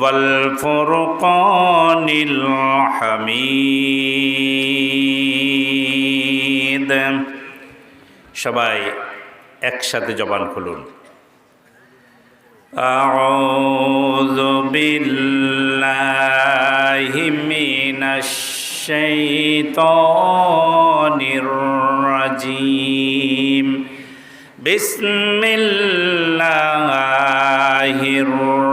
والفرقان الحميد সবাই একসাথে জবান খুলুন أعوذ بالله من الشيطان الرجيم بسم الله الرحمن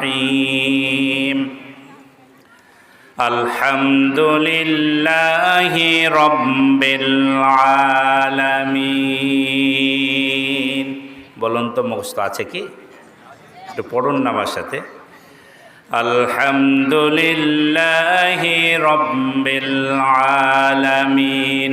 الرحيم الحمد لله رب العالمين বলুন তো মুখস্থ আছে কি একটু পড়ুন না আমার সাথে আলহামদুলিল্লাহি রব্বিল আলামিন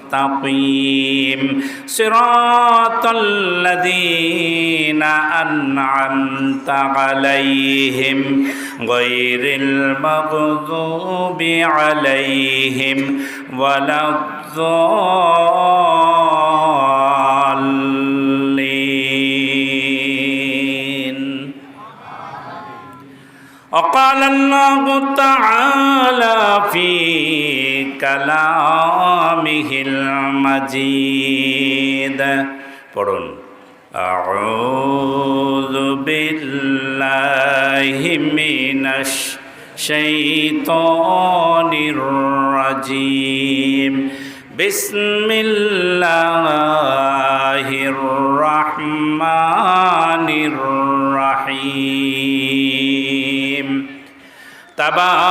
صراط الذين أنعمت عليهم غير المغضوب عليهم ولا الضالين. وقال الله تعالى في কালামিহিল মাজিদ। পড়ুন। আউযু বিল্লাহি মিনাশ শাইতানির রাজিম। বিসমিল্লাহির রাহমানির রাহিম। তাবা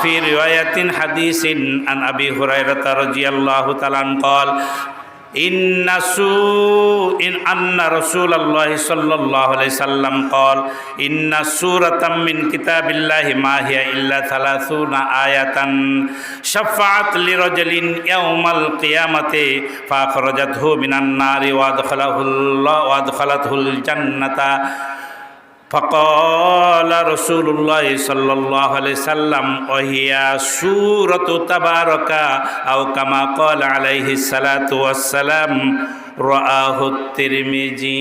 وفي رواية حديث عن أبي هريرة رضي الله تعالى عنه قال إن سو إن أن رسول الله صلى الله عليه وسلم قال إن سورة من كتاب الله ما هي إلا ثلاثون آية شفعت لرجل يوم القيامة فأخرجته من النار وأدخله الله وأدخلته الجنة فقال رسول الله صلى الله عليه وسلم وهي سورة تبارك أو كما قال عليه الصلاة والسلام رآه الترمذي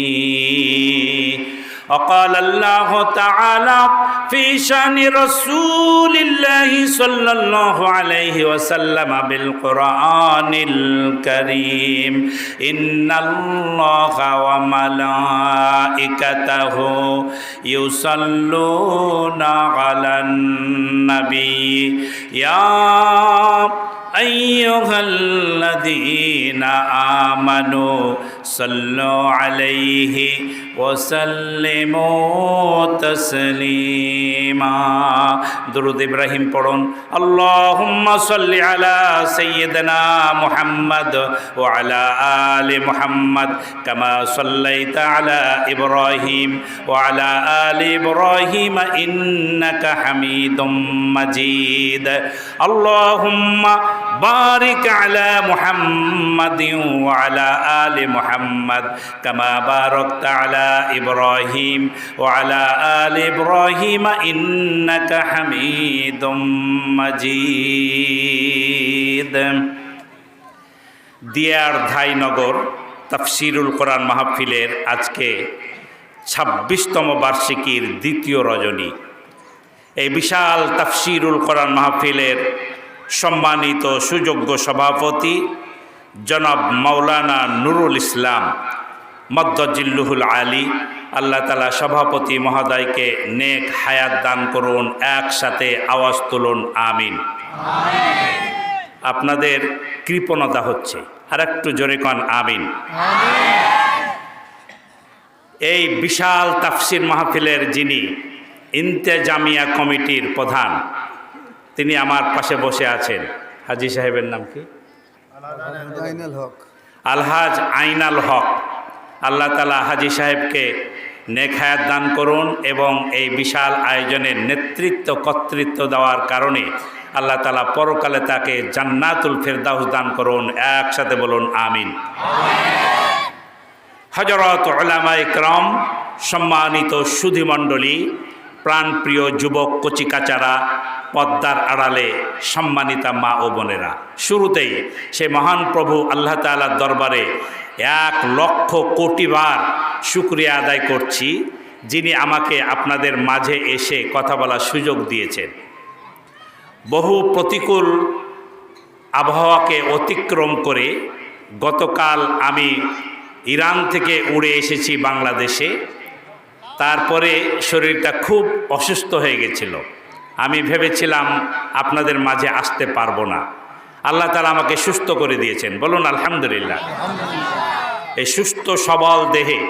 وقال الله تعالى في شأن رسول الله صلى الله عليه وسلم بالقرآن الكريم. إن الله وملائكته يصلون على النبي. يا أيها الذين آمنوا صلوا عليه ওসাল্লিমু তসলিমা। দুরুদ ইব্রাহিম পড়ুন, আল্লাহুম্মা সাল্লি আলা সাইয়্যিদিনা মুহাম্মদ ও আলা আলি মুহাম্মদ কামা সাল্লাইতা আলা ইব্রাহিম ও আলা আলি ইব্রাহিম ইন্নাকা হামিদুম মাজিদ। আল্লাহুম্মা বারিক আলা মুহাম্মাদিন ওয়া আলা আলি মুহাম্মদ কামা বারাকতা আলা ইব্রাহিম ও আলা আল ইব্রাহিম ইন্নাকা হামিদুম মাজিদ। দিয়ার ধাইনগর তাফসিরুল কোরআন মাহফিলের আজকে ছাব্বিশতম বার্ষিকীর দ্বিতীয় রজনী। এই বিশাল তাফসিরুল কোরআন মাহফিলের সম্মানিত সুযোগ্য সভাপতি জনাব মাওলানা নুরুল ইসলাম মদ্দজিল্লুহুল আলী আল্লাহ তালা সভাপতি মহোদয়কে নেক হায়াত দান করুন একসাথে আওয়াজ তুলুন আমিন। আপনাদের কৃপণতা হচ্ছে আর একটু জোরে কন আমিন। এই বিশাল তাফসির মাহফিলের যিনি ইন্তেজামিয়া কমিটির প্রধান তিনি আমার পাশে বসে আছেন। হাজি সাহেবের নাম কি? আইনাল হক। আলহাজ আইনাল হক। আল্লাহ তালা হাজি সাহেবকে নেখায়াত দান করুন এবং এই বিশাল আয়োজনের নেতৃত্ব, কর্তৃত্ব দেওয়ার কারণে আল্লাহ তালা পরকালে তাকে জান্নাতুল ফেরদাউস দান করুন। একসাথে বলুন, আমিন। হজরত ওলামা ইকরম সম্মানিত সুধীমণ্ডলী প্রাণপ্রিয় যুবক কচিকাচারা পদ্মার আড়ালে সম্মানিতা মা ও বোনেরা। শুরুতেই সে মহান প্রভু আল্লাহ তালার দরবারে এক লক্ষ কোটি বার আদায় করছি, যিনি আমাকে আপনাদের মাঝে এসে কথা বলার সুযোগ দিয়েছেন। বহু প্রতিকূল আবহাওয়াকে অতিক্রম করে গতকাল আমি ইরান থেকে উড়ে এসেছি বাংলাদেশে। তারপরে শরীরটা খুব অসুস্থ হয়ে গেছিল। আমি ভেবেছিলাম আপনাদের মাঝে আসতে পারব না। আল্লাহ তালা আমাকে সুস্থ করে দিয়েছেন। বলুন, আলহামদুলিল্লাহ। এই সুস্থ সবল দেহে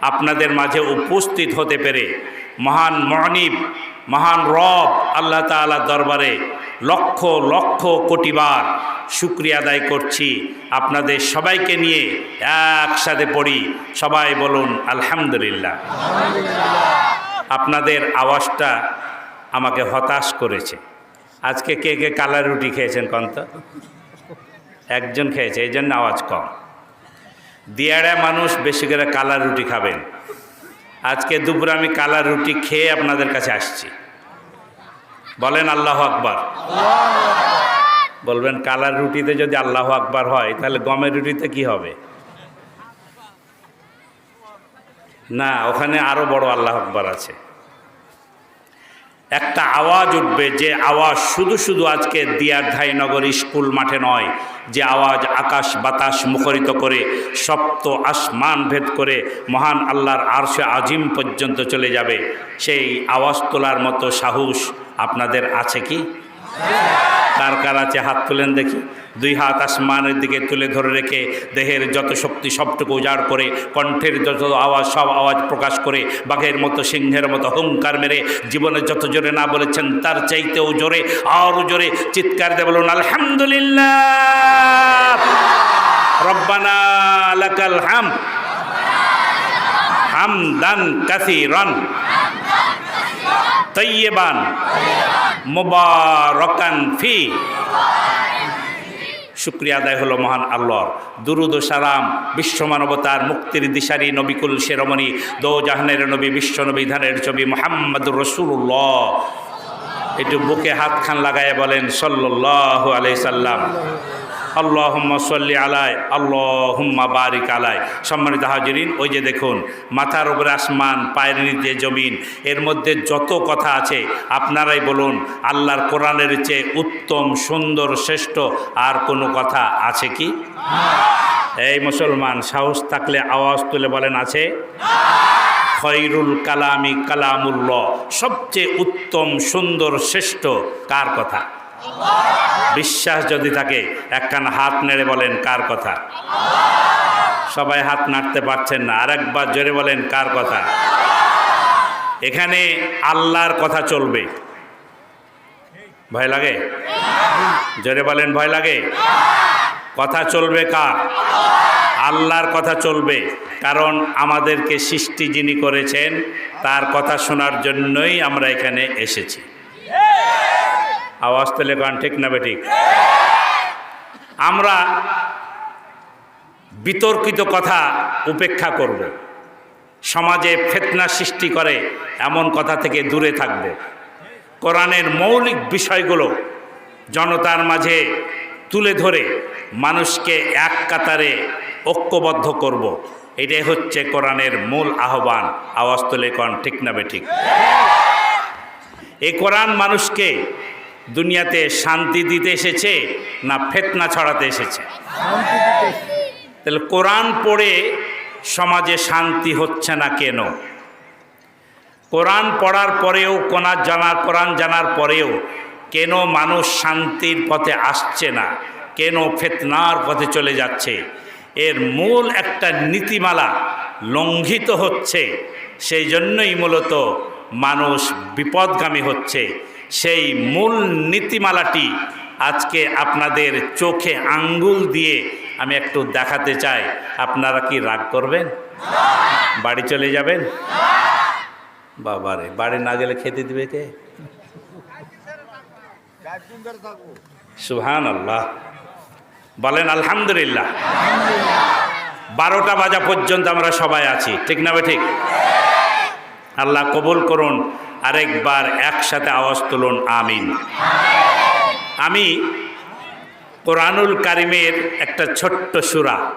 আপনাদের মাঝে উপস্থিত হতে পেরে মহান মহানিব মহান রব আল্লাহ তালা দরবারে লক্ষ লক্ষ কোটিবার শুক্রিয়া আদায় করছি। আপনাদের সবাইকে নিয়ে একসাথে পড়ি। সবাই বলুন, আলহামদুলিল্লাহ। আপনাদের আওয়াজটা আমাকে হতাশ করেছে। আজকে কে কে কালা রুটি খেয়েছেন কন্ত? একজন খেয়েছে, এই জন্য আওয়াজ কম। দিয়াড়া মানুষ বেশি করে কালা রুটি খাবেন। আজকে দুপুরে আমি কালা রুটি খেয়ে আপনাদের কাছে আসছি। বলেন আল্লাহ আকবার। বলবেন কালার রুটিতে যদি আল্লাহ আকবার হয়, তাহলে গমের রুটিতে কি হবে? না, ওখানে আরও বড় আল্লাহ আকবার আছে। একটা আওয়াজ উঠবে যে আওয়াজ শুধু শুধু আজকে দিয়ারধাই ধাইনগর স্কুল মাঠে নয়, যে আওয়াজ আকাশ বাতাস মুখরিত করে, সপ্ত আসমান ভেদ করে মহান আল্লাহর আরশে আজিম পর্যন্ত চলে যাবে। সেই আওয়াজ তোলার মতো সাহস আপনাদের আছে কি? কার কার আছে হাত তুলেন দেখি। দুই হাত আসমানের দিকে তুলে ধরে রেখে দেহের যত শক্তি সবটুকু উজাড় করে, কণ্ঠের যত আওয়াজ, সব আওয়াজ প্রকাশ করে, বাঘের মতো, সিংহের মতো হুঙ্কার মেরে জীবনে যত জোরে না বলেছেন তার চাইতেও জোরে, আরও জোরে চিৎকার দিয়ে বলুন, আলহামদুলিল্লাহ। রব্বানা লাকাল হাম। হামদান কাসিরান। তৈয়বান মোবারকান ফি। শুক্রিয়া আদায় হলো মহান আল্লাহর। দুরুদ সালাম বিশ্ব মানবতার মুক্তির দিশারি নবিকুল শেরমণি দো জাহানের নবী বিশ্ব নবী ধানের ছবি মোহাম্মদুর রসুল্লাহ একটু বুকে হাত খান লাগায় বলেন সল্লাহ আলাই সাল্লাম। আল্লাহুম্মা সাল্লি আলাই, আল্লাহুম্মা বারিক আলাই। সম্মানিত হাজিরিন, ওই যে দেখুন, মাথার উপরে আসমান, পায়ের নিচে জমিন, এর মধ্যে যত কথা আছে, আপনারাই বলুন, আল্লাহর কোরআনের চেয়ে উত্তম, সুন্দর, শ্রেষ্ঠ আর কোনো কথা আছে কি? এই মুসলমান, সাহস থাকলে আওয়াজ তুলে বলেন, আছে? খৈরুল কালামি কালামুল্ল সবচেয়ে উত্তম, সুন্দর, শ্রেষ্ঠ কার কথা? বিশ্বাস যদি থাকে, একখান হাত নেড়ে বলেন, কার কথা? সবাই হাত নাড়তে পারছেন না, আরেকবার জোরে বলেন, কার কথা? এখানে আল্লাহর কথা চলবে। ভয় লাগে? জোরে বলেন, ভয় লাগে? কথা চলবে কার? আল্লাহর কথা চলবে। কারণ আমাদেরকে সৃষ্টি যিনি করেছেন, তার কথা শোনার জন্যই আমরা এখানে এসেছি। আওয়াজ তুলে গান ঠিক না বেঠিক? আমরা বিতর্কিত কথা উপেক্ষা করব। সমাজে ফেতনা সৃষ্টি করে, এমন কথা থেকে দূরে থাকব। কোরআনের মৌলিক বিষয়গুলো জনতার মাঝে তুলে ধরে মানুষকে এক কাতারে ঐক্যবদ্ধ করব। এটাই হচ্ছে কোরআনের মূল আহ্বান। আওয়াজ তুলে কন, ঠিক না বেঠিক? এই কোরআন মানুষকে দুনিয়াতে শান্তি দিতে এসেছে না ফেতনা ছড়াতে এসেছে। তাহলে কোরআন পড়ে সমাজে শান্তি হচ্ছে না কেন? কোরআন পড়ার পরেও কোনার জানার, কোরআন জানার পরেও কেন মানুষ শান্তির পথে আসছে না? কেন ফেতনার পথে চলে যাচ্ছে? এর মূল একটা নীতিমালা লঙ্ঘিত হচ্ছে, সেই জন্যই মূলত মানুষ বিপদগামী হচ্ছে। সেই মূল নীতিমালাটি আজকে আপনাদের চোখে আঙ্গুল দিয়ে আমি একটু দেখাতে চাই। আপনারা কি রাগ করবেন? বাড়ি চলে যাবেন? বাবারে বাড়ি না গেলে খেতে দিবে কে? সুহান আল্লাহ বলেন, আলহামদুলিল্লাহ। বারোটা বাজা পর্যন্ত আমরা সবাই আছি। ঠিক না ঠিক? আল্লাহ কবুল করুন। আরেকবার একসাথে আওয়াজ তুলুন, আমিন। আমি কোরআনুল কারিমের একটা ছোট্ট সুরা।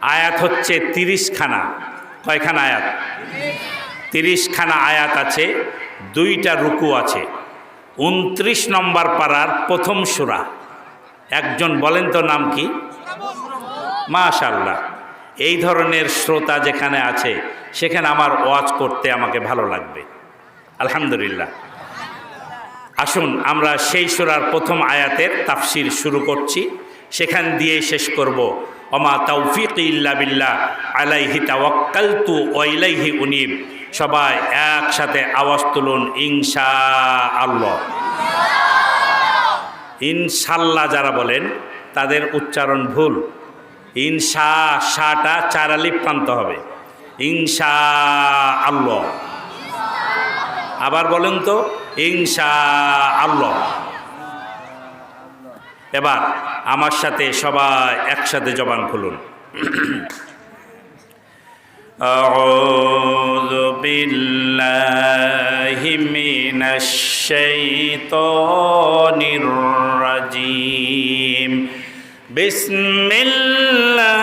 আয়াত হচ্ছে তিরিশখানা। কয়খানা আয়াত? তিরিশখানা আয়াত আছে, দুইটা রুকু আছে। উনত্রিশ নম্বর পাড়ার প্রথম সুরা। একজন বলেন তো নাম কি? মাশাল্লাহ এই ধরনের শ্রোতা যেখানে আছে, সেখানে আমার ওয়াজ করতে আমাকে ভালো লাগবে। আলহামদুলিল্লাহ। আসুন, আমরা সেই সুরার প্রথম আয়াতের তাফসির শুরু করছি। সেখান দিয়ে শেষ করব। অমা তৌফিক ইল্লা বিল্লাহ, আলাইহি তাওয়াক্কালতু ওয়াইলাইহি উনিব। সবাই একসাথে আওয়াজ তুলুন ইনশা আল্লাহ ইনশাল্লাহ যারা বলেন, তাদের উচ্চারণ ভুল। ইনশা শাটা চারালি প্রান্ত হবে। ইনশা আল্লাহ আবার বলেন তো ইনশা আল্লাহ এবার আমার সাথে সবাই একসাথে জবান খুলুন أعوذ بالله من الشيطان الرجيم بسم الله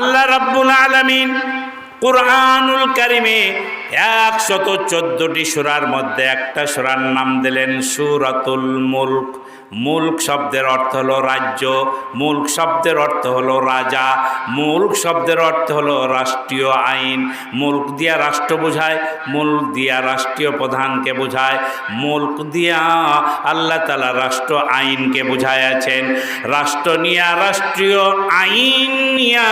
আল্লাহ রাব্বুল আলামিন কোরআনুল কারিমে একশত চোদ্দটি সুরার মধ্যে একটা সুরার নাম দিলেন সুরাতুল মুল্ক। মুল্ক শব্দের অর্থ হলো রাজ্য, মুল্ক শব্দের অর্থ হলো রাজা, মুল্ক শব্দের অর্থ হলো রাষ্ট্রীয় আইন। মুল্ক দিয়া রাষ্ট্র বোঝায়, মুল্ক দিয়া রাষ্ট্রীয় প্রধানকে বোঝায়, মুল্ক দিয়া আল্লাহ তালা রাষ্ট্র আইনকে বোঝাইয়াছেন। রাষ্ট্র নিয়া রাষ্ট্রীয় আইন নিয়া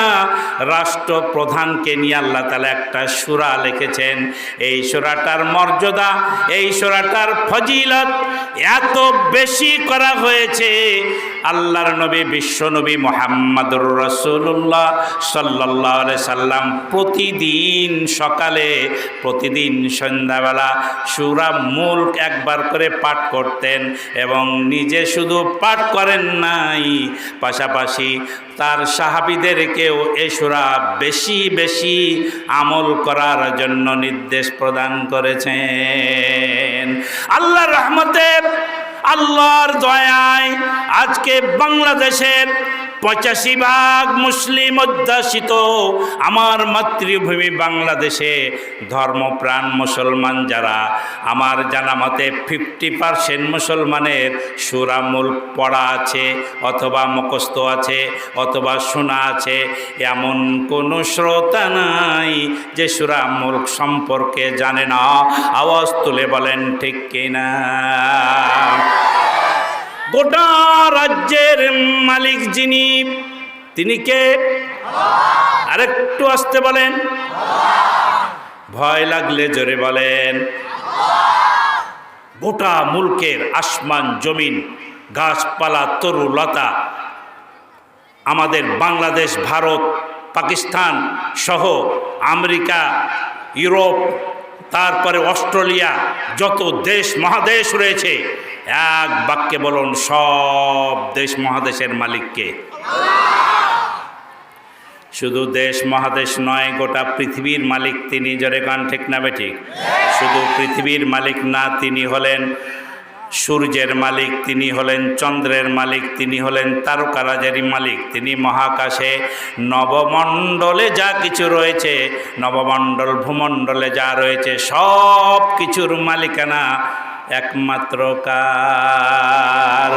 রাষ্ট্র প্রধানকে নিয়ে আল্লাহ তালা একটা সুরা লিখেছেন। এই সুরাটার মর্যাদা, এই সুরাটার ফজিলত এত বেশি করা হয়েছে। আল্লাহর নবী, বিশ্ব নবী মোহাম্মদুর রসুল্লাহ সাল্লাহ সাল্লাম প্রতিদিন সকালে, প্রতিদিন সন্ধ্যাবেলা সুরা মুল্ক একবার করে পাঠ করতেন এবং নিজে শুধু পাঠ করেন নাই। পাশাপাশি তার সাহাবিদেরকেও এ সুরা বেশি বেশি আমল করার জন্য নির্দেশ প্রদান করেছেন। আল্লাহর রহমতের আল্লাহর দয়ায় আজকে বাংলাদেশের পঁচাশি ভাগ মুসলিম অধ্যাসিত আমার মাতৃভূমি বাংলাদেশে। ধর্মপ্রাণ মুসলমান যারা, আমার জানা মতে ফিফটি পারসেন্ট মুসলমানের সুরামূল পড়া আছে, অথবা মুখস্থ আছে, অথবা শোনা আছে। এমন কোনো শ্রোতা নাই যে সুরামূল সম্পর্কে জানে না। আওয়াজ তুলে বলেন, ঠিক কিনা? গোটা রাজ্যের মালিক যিনি, তিনি কে? আরেকটু আসতে বলেন। ভয় লাগলে জোরে বলেন। গোটা মুলকের আসমান, জমিন, গাছপালা, তরু, লতা, আমাদের বাংলাদেশ, ভারত, পাকিস্তান সহ আমেরিকা, ইউরোপ, তারপরে অস্ট্রেলিয়া, যত দেশ, মহাদেশ রয়েছে এক বাক্যে বলুন, সব দেশ মহাদেশের মালিককে। শুধু দেশ মহাদেশ নয়, গোটা পৃথিবীর মালিক তিনি, জরে গান, ঠিক না ঠিক? শুধু পৃথিবীর মালিক না, তিনি হলেন সূর্যের মালিক, তিনি হলেন চন্দ্রের মালিক, তিনি হলেন তারকারাজেরই মালিক, তিনি মহাকাশে নবমণ্ডলে যা কিছু রয়েছে, নবমণ্ডল, ভূমণ্ডলে যা রয়েছে, সব কিছুর মালিকানা একমাত্র কার।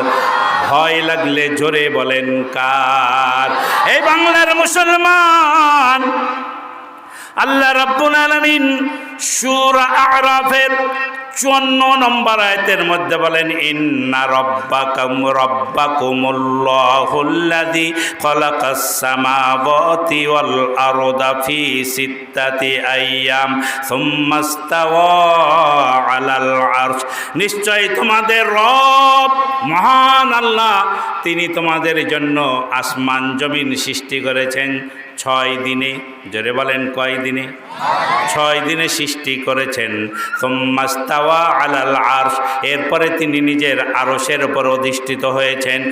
ভয় লাগলে জোরে বলেন কার। এই বাংলার মুসলমান, আল্লাহ রাব্বুল আলামিন সূরা আরাফের চুয়ান্ন নম্বর আয়তের মধ্যে বলেন, ইন্না রব্বাকুম রব্বাকুমুল্লাহুল্লাযী খালাকাস সামাওয়াতি ওয়াল আরদা ফি সিত্তাতি আইয়াম সুম্মা ইস্তাওয়া আলাল আরশ। নিশ্চয় তোমাদের রব মহান আল্লাহ, তিনি তোমাদের জন্য আসমান, জমিন সৃষ্টি করেছেন ছয় দিনে। জোরে বলেন, কয় দিনে? ছয় দিনে সৃষ্টি করেছেন। সোম্মাস্তাওয়া আলাল আরশ। এরপরে তিনি নিজের আরশের উপর অধিষ্ঠিত হয়েছেন।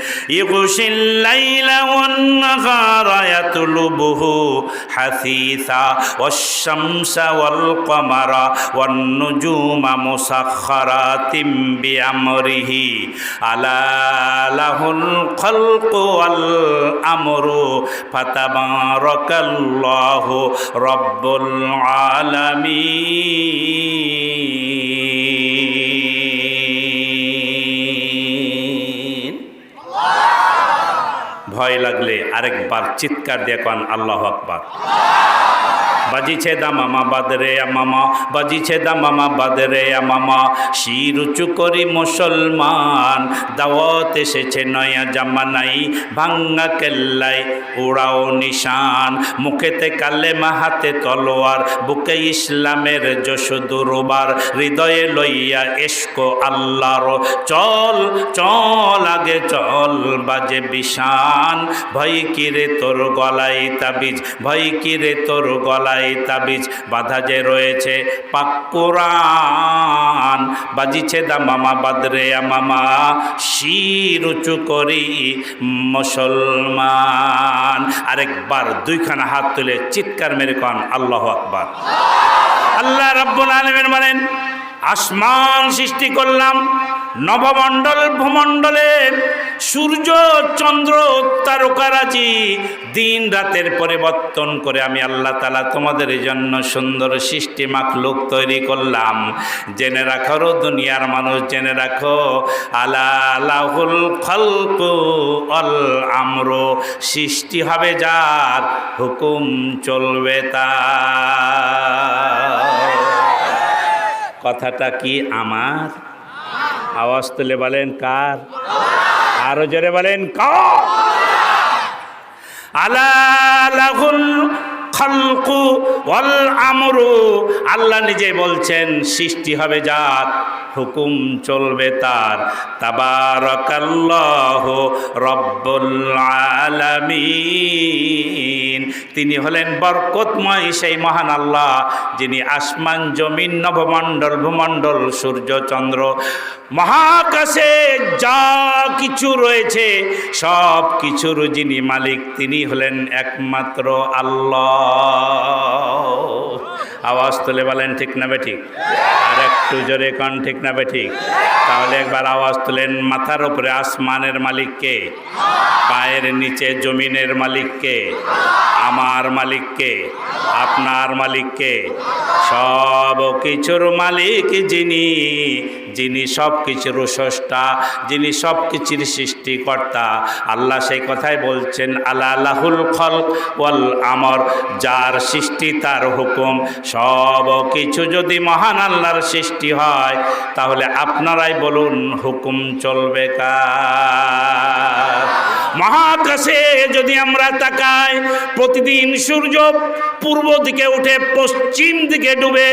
ইয়াতলুবুহু হাসিসা ওয়াশ-শামসা ওয়াল কমারা ওয়ান-নুজুমা মুসাখখারাতিম বিআমরিহি। আলা লাহুল খালকু ওয়াল আমরু। ফাতাবারাকাল্লাহু রব্বুল আলামিন। ভয় লাগলে আরেকবার চিৎকার দিয়ে কন আল্লাহ আকবার। বাজিছে দা মামা বাদরে মামা। বাজিছে দা মামা বাদরে মামা। শির উঁচু করি মুসলমান, দাওয়াত এসেছে নয়া জামানাই ভাঙ্গা কেল্লাই উড়াও নিশান। মুখেতে কালে হাতে তলোয়ার। বুকে ইসলামের যশোদুরবার হৃদয়ে লইয়া এসকো আল্লাহর। চল চল, আগে চল, বাজে বিশান ভয় কিরে তোর গলায় তাবিজ? ভয় কিরে তোর গলায় তাবিজ বাধা যে রয়েছে, পাক কোরআন। বাজিছে দা মামা বাদরে মামা, শির উঁচু করি মুসলমান। আরেকবার দুইখানা হাত তুলে চিৎকার মেরে কন, আল্লাহ আকবার। আল্লাহ রাব্বুল আলমের বলেন, আসমান সৃষ্টি করলাম নবমণ্ডল ভূমণ্ডলে সূর্য, চন্দ্র, তারকারাজি দিন রাতের পরিবর্তন করে আমি আল্লাহ তালা তোমাদের জন্য সুন্দর সৃষ্টি লোক তৈরি করলাম। জেনে রাখো দুনিয়ার মানুষ, জেনে রাখো। আলা লাহুল খলকু অল আমরো, সৃষ্টি হবে যার হুকুম চলবে তার। কথাটা কি আমার? আওয়াজ তুলে বলেন কার? আরও জোরে বলেন কার? আলা খালকু ওয়াল আমরু। আল্লাহ নিজে বলছেন, সৃষ্টি হবে যার হুকুম চলবে তার। তাবারাকাল্লাহ রব্বুল আলামিন। তিনি হলেন বরকতময় সেই মহান আল্লাহ, যিনি আসমান, জমিন, নবমণ্ডল, ভূমণ্ডল, সূর্য, চন্দ্র, মহাকাশে যা কিছু রয়েছে সব কিছুর যিনি মালিক, তিনি হলেন একমাত্র আল্লাহ। দাও আওয়াজ তুলে বলেন, ঠিক না বে ঠিক আর একটু জোরে কন, ঠিক না বে ঠিক তাহলে একবার আওয়াজ তুলেন, মাথার উপরে আসমানের মালিককে পায়ের নিচে জমিনের মালিককে আমার মালিককে আপনার মালিককে সব কিছুর মালিক যিনি যিনি সব কিছুর স্রষ্টা, যিনি সব কিছুর সৃষ্টিকর্তা। আল্লাহ সেই কথাই বলছেন আল্লাহ আল্লাহুল খল ওয়াল আমর যার সৃষ্টি তার হুকুম সব কিছু যদি মহান আল্লাহর সৃষ্টি হয় তাহলে আপনারাই বলুন হুকুম চলবে কার? মহাকাশে যদি আমরা তাকাই, প্রতিদিন সূর্য পূর্ব দিকে উঠে পশ্চিম দিকে ডুবে,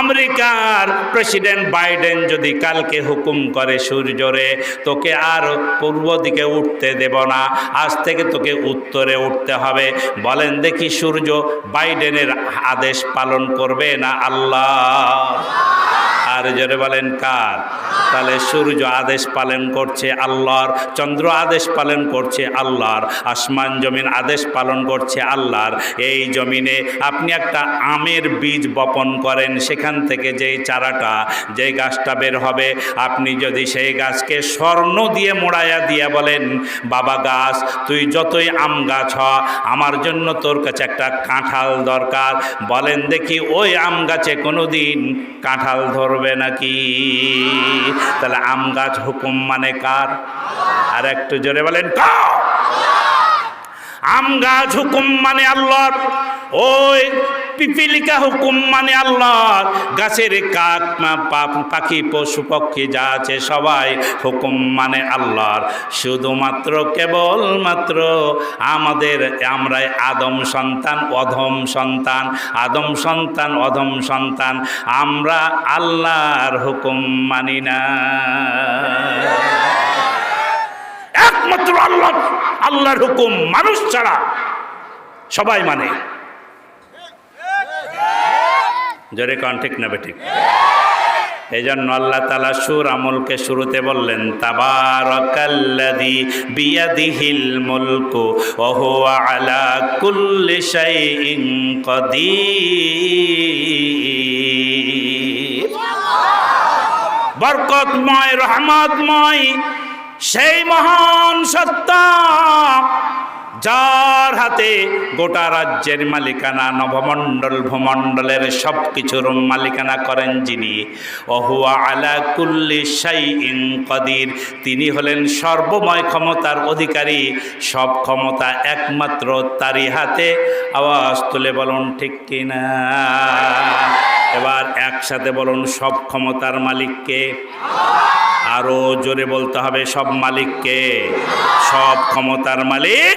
আমেরিকার প্রেসিডেন্ট বাইডেন যদি কালকে হুকুম করে সূর্যরে তোকে আর পূর্ব দিকে উঠতে দেব না, আজ থেকে তোকে উত্তরে উঠতে হবে। বলেন, দেখি সূর্য বাইডেনের আদেশ পালন করবে না আল্লাহ। আর জোরে বলেন কার? তাহলে সূর্য আদেশ পালন করছে আল্লাহর, চন্দ্র আদেশ পালন করছে আল্লাহর, আসমান জমিন আদেশ পালন করছে আল্লাহর। এই জমিনে আপনি একটা আমের বীজ বপন করেন, সেখান থেকে যেই চারাটা, যেই গাছটা বের হবে, আপনি যদি সেই গাছকে স্বর্ণ দিয়ে মোড়াইয়া দিয়ে বলেন, বাবা গাছ, তুই যতই আম গাছ হ, আমার জন্য তোর কাছে একটা কাঁঠাল দরকার। বলেন, দেখি ওই আম গাছে কোনো দিন কাঁঠাল ধরবে নাকি? তাহলে আম গাছ হুকুম মানে কার? আর একটু জোরে বলেন আম গাছ হুকুম মানে আল্লাহর। ওই পিপিলিকা হুকুম মানে আল্লাহর গাছের কাক পাখি, পশু, পক্ষী যা আছে সবাই হুকুম মানে আল্লাহর। শুধুমাত্র কেবলমাত্র আমাদের, আমরা আদম সন্তান, অধম সন্তান, আদম সন্তান, অধম সন্তান, আমরা আল্লাহর হুকুম মানি না। একমাত্র আল্লাহ, আল্লাহর হুকুম মানুষ ছাড়া সবাই মানে। জোরে কন ঠিক না বেঠিক। এই জন্য আল্লাহ তালা সুর আমলকে শুরুতে বললেন, তাবারাকাল্লাযী বিয়াদিহিল মুলকু ওয়া হুয়া আলা কুল্লি শাইইন কাদির। বরকতময়, রহমতময়, সেই মহান সত্তা যার হাতে গোটা রাজ্যের মালিকানা নবমণ্ডল ভূমণ্ডলের সব কিছুর মালিকানা করেন যিনি অহুয়া আলা কুল্লি সাই ইন কদির। তিনি হলেন সর্বময় ক্ষমতার অধিকারী, সব ক্ষমতা একমাত্র তারই হাতে। আওয়াজ তুলে বলুন, ঠিক কিনা এবার একসাথে বলুন, সব ক্ষমতার মালিককে আরও জোরে বলতে হবে সব মালিককে। সব ক্ষমতার মালিক